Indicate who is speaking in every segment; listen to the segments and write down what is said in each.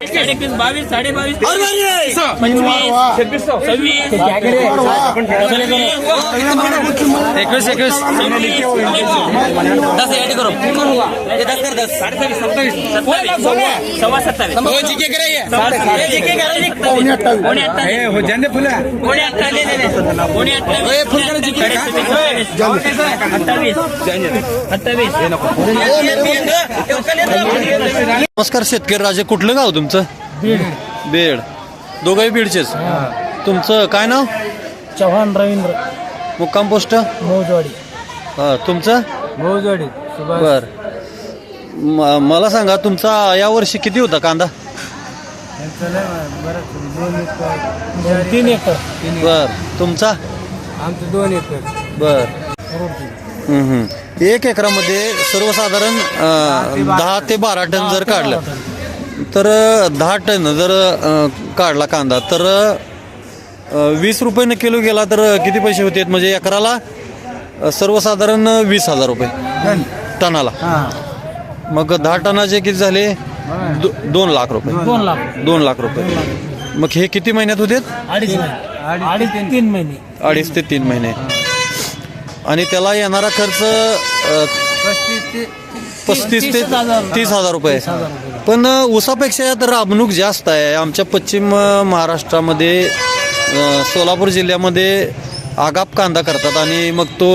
Speaker 1: एकवीस बावीस साडे बावीस पंचवीस सव्वीस सव्वीस
Speaker 2: एकवीस एकवीस
Speaker 1: दस ऍड करो दस कर दस साडे सव्वीस सत्तावीस सत्तावीस सव्वा सत्तावीस कोणी अठ्ठावीस
Speaker 2: हो जाने फुला
Speaker 1: कोणी अठ्ठावीस कोणी अठ्ठावीस अठ्ठावीस
Speaker 2: नमस्कार शेतकरी राजे. कुठलं गाव तुमचं? बेड. दोघंही बीडचेच? तुमचं काय नाव?
Speaker 3: चव्हाण रवींद्र.
Speaker 2: मुक्काम पोस्ट?
Speaker 3: मौजवाडी.
Speaker 2: हा, तुमचं?
Speaker 3: मौजवाडी. सुभाष.
Speaker 2: बर. म- मला सांगा तुमचा या वर्षी किती होता कांदा?
Speaker 3: यांचं लय बरंच दोन एकर. तीन एकर.
Speaker 2: बर. तुमचा?
Speaker 3: आमचं दोन एकर.
Speaker 2: बर. हम्म, हम्म. एक एकरामध्ये सर्वसाधारण अं, दहा ते बारा टन जर काढलं तर अं, दहा टन जर अं, काढला कांदा तर अं, वीस रुपये किलो गेला तर किती पैसे होते? म्हणजे एकराला अं, सर्वसाधारण वीस हजार रुपये टनाला. मग दहा टनाचे किती झाले? दो- दोन लाख रुपये.
Speaker 3: दोन लाख.
Speaker 2: दोन लाख रुपये. मग हे किती महिन्यात होते?
Speaker 3: अडीच महिने. अडीच तीन महिने.
Speaker 2: अडीच ते तीन महिने. आणि त्याला येणारा खर्च पस्तीस ते
Speaker 3: तीस हजार.
Speaker 2: रुपये पण अ, ऊसापेक्षा यात राबणूक जास्त आहे. आमच्या पश्चिम अ, महाराष्ट्रामध्ये अ, सोलापूर जिल्ह्यामध्ये आगाप कांदा करतात आणि मग तो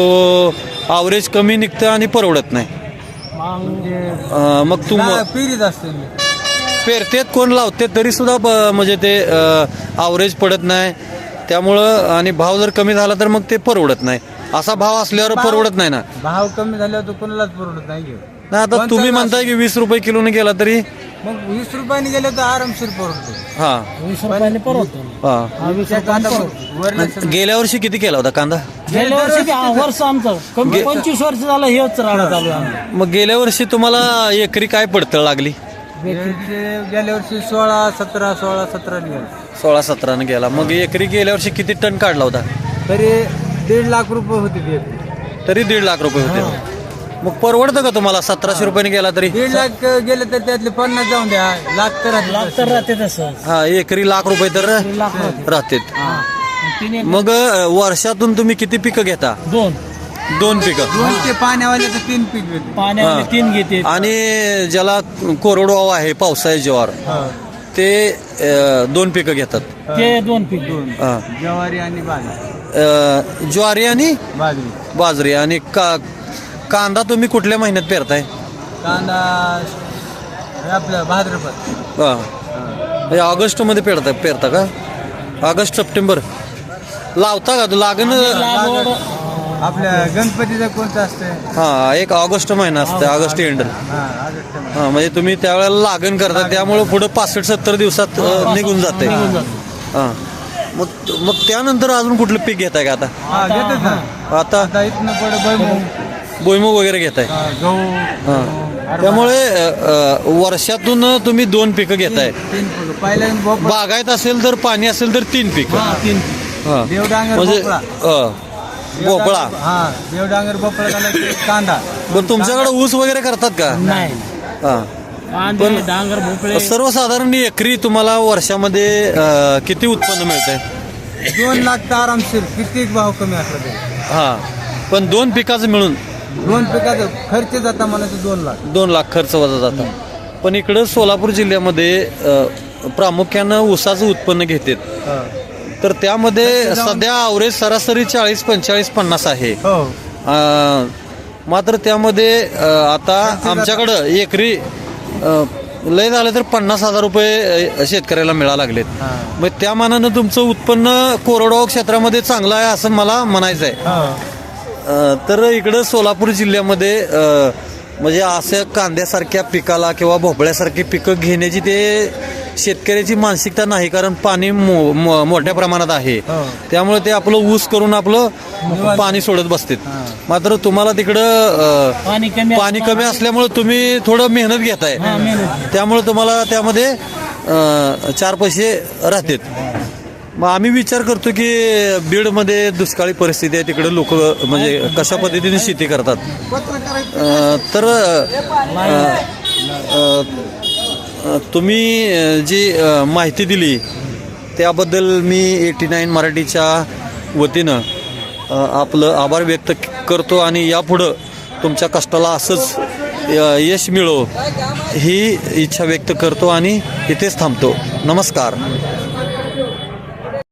Speaker 2: आवरेज कमी निघतं आणि परवडत नाही.
Speaker 3: मग
Speaker 2: अ, मग तू
Speaker 3: पिरीत असते
Speaker 2: पेरतेत कोण लावते तरी सुद्धा ब- म्हणजे ते आवरेज पडत नाही. त्यामुळं आणि भाव जर कमी झाला तर मग ते परवडत नाही. असा भाव असल्यावर परवडत नाही ना.
Speaker 3: भाव कमी झाल्यावर कोणालाच परवडत नाही घेऊ
Speaker 2: नाही आता तुम्ही म्हणताय की वीस रुपये किलोने गेला तरी
Speaker 3: मग वीस रुपयाने गेले तर आरामशीर परवडतो.
Speaker 2: हा.
Speaker 3: वीस रुपयाने परवडतो.
Speaker 2: हा.
Speaker 3: कांदा वर
Speaker 2: गेल्या वर्षी किती केला होता कांदा?
Speaker 3: गेल्या वर्षी हा, वर्ष आमचं. कमी पंचवीस वर्ष झालं हेच राडा चालू आहे आमचं.
Speaker 2: मग गेल्या वर्षी तुम्हाला एकरी काय पडतळ लागली?
Speaker 3: गेल्या वर्षी सोळा सतरा सोळा सतरा निघाल
Speaker 2: सोळा सतरानं गेला. मग एकरी गेल्या वर्षी किती टन काढला होता?
Speaker 3: तरी दीड लाख रुपये होते ते.
Speaker 2: तरी दीड लाख रुपये होते. मग परवडतं का तुम्हाला? सतराशे रुपयाने गेला तरी?
Speaker 3: दीड लाख गेले तर त्यातले पन्नास जाऊन द्या. लाख तर लाख तर राहते तसं.
Speaker 2: हा एकरी लाख रुपये तर
Speaker 3: लाख
Speaker 2: राहतेत. मग अ, वर्षातून तुम्ही किती पिकं घेता?
Speaker 3: दोन.
Speaker 2: दोन पिकं.
Speaker 3: दोन ते पाण्यावाले तर तीन पीक पाण्यावाले
Speaker 2: हा.
Speaker 3: तीन घेते.
Speaker 2: आणि ज्याला कोरडवाहू आहे पावसाळी ज्वार ते अ, दोन पिकं घेतात.
Speaker 3: ते दोन पीक. दोन.
Speaker 2: हा.
Speaker 3: ज्वारी आणि बाजरी.
Speaker 2: अ, ज्वारी आणि
Speaker 3: बाजरी.
Speaker 2: बाजरी आणि का कांदा तुम्ही कुठल्या महिन्यात पेरताय?
Speaker 3: कांदा हे आपलं भाद्रपद
Speaker 2: हा. हे ऑगस्टमध्ये पेरता पेरता का? August September. लावता का? तू लागण
Speaker 3: आपल्या गणपतीचं कोणतं असतं
Speaker 2: हा एक ऑगस्ट महिना असतं ऑगस्ट एंड
Speaker 3: हा ऑगस्ट.
Speaker 2: हा म्हणजे तुम्ही त्यावेळेला लागण करता त्यामुळे पुढे पासष्ट सत्तर दिवसात अ, निघून जाते हा. मग मग त्यानंतर अजून कुठलं पीक घेताय का आता?
Speaker 3: हा घेतात ना.
Speaker 2: आता
Speaker 3: इथनं
Speaker 2: भुईमुग. वगैरे घेताय.
Speaker 3: हा, गहू.
Speaker 2: हा. त्यामुळे अ, अ, वर्षातून तुम्ही दोन पिकं घेताय.
Speaker 3: तीन पीक. पहिल्यांदा भोपळा.
Speaker 2: बागायत असेल तर पाणी असेल तर तीन पिकं.
Speaker 3: हा, तीन
Speaker 2: हा.
Speaker 3: देवडांगर
Speaker 2: म्हणजे
Speaker 3: भोपळा.
Speaker 2: अ, भोपळा.
Speaker 3: हा देवडांगर भोपळा झाला की कांदा.
Speaker 2: पण तुमच्याकडे ऊस वगैरे करतात का?
Speaker 3: नाही.
Speaker 2: हा.
Speaker 3: डांगर भोपळे.
Speaker 2: सर्वसाधारण एकरी तुम्हाला वर्षामध्ये अ, किती उत्पन्न मिळतंय?
Speaker 3: दोन लाख तर आरामशीर किती भाव कमी असला तरी.
Speaker 2: हा. पण दोन पिकाचं मिळून?
Speaker 3: दोन पिकाचं खर्च जाता तर दोन लाख.
Speaker 2: दोन लाख खर्च वजा जातो. पण इकडं सोलापूर जिल्ह्यामध्ये अ, प्रामुख्यानं ऊसाचं उत्पन्न घेतात.
Speaker 3: हा.
Speaker 2: तर त्यामध्ये सध्या अवरेज सरासरी चाळीस पंचेचाळीस पन्नास आहे.
Speaker 3: हो.
Speaker 2: अ, मात्र त्यामध्ये अ, आता आमच्याकडं एकरी लय झालं तर पन्नास हजार रुपये अ, शेतकऱ्याला मिळा लागलेत. मग त्या मानानं तुमचं उत्पन्न कोरडवाहू क्षेत्रामध्ये चांगलं आहे असं मला म्हणायचं आहे. अ, तर इकडं सोलापूर जिल्ह्यामध्ये अ, म्हणजे असं कांद्यासारख्या पिकाला किंवा भोपळ्यासारखी पिकं घेण्याची ते शेतकऱ्याची मानसिकता नाही कारण पाणी मो, मो- मोठ्या प्रमाणात आहे. त्यामुळे ते आपलं ऊस करून आपलं पाणी सोडत बसतात. मात्र तुम्हाला तिकडं अ,
Speaker 3: पाणी कमी
Speaker 2: पाणी कमी असल्यामुळे तुम्ही थोडं मेहनत घेताय. त्यामुळे तुम्हाला त्यामध्ये अ, चार पैसे राहतात. मग आम्ही विचार करतो की बीडमध्ये दुष्काळी परिस्थिती आहे तिकडे लोक म्हणजे कशा पद्धतीने शेती करतात. अ, तर अ, अ, अ, तुम्ही जी माहिती दिली त्याबद्दल मी एटी नाईन मराठीच्या वतीनं आपलं आभार व्यक्त करतो आणि यापुढं तुमच्या कष्टाला असंच यश मिळो ही इच्छा व्यक्त करतो आणि इथेच थांबतो. नमस्कार.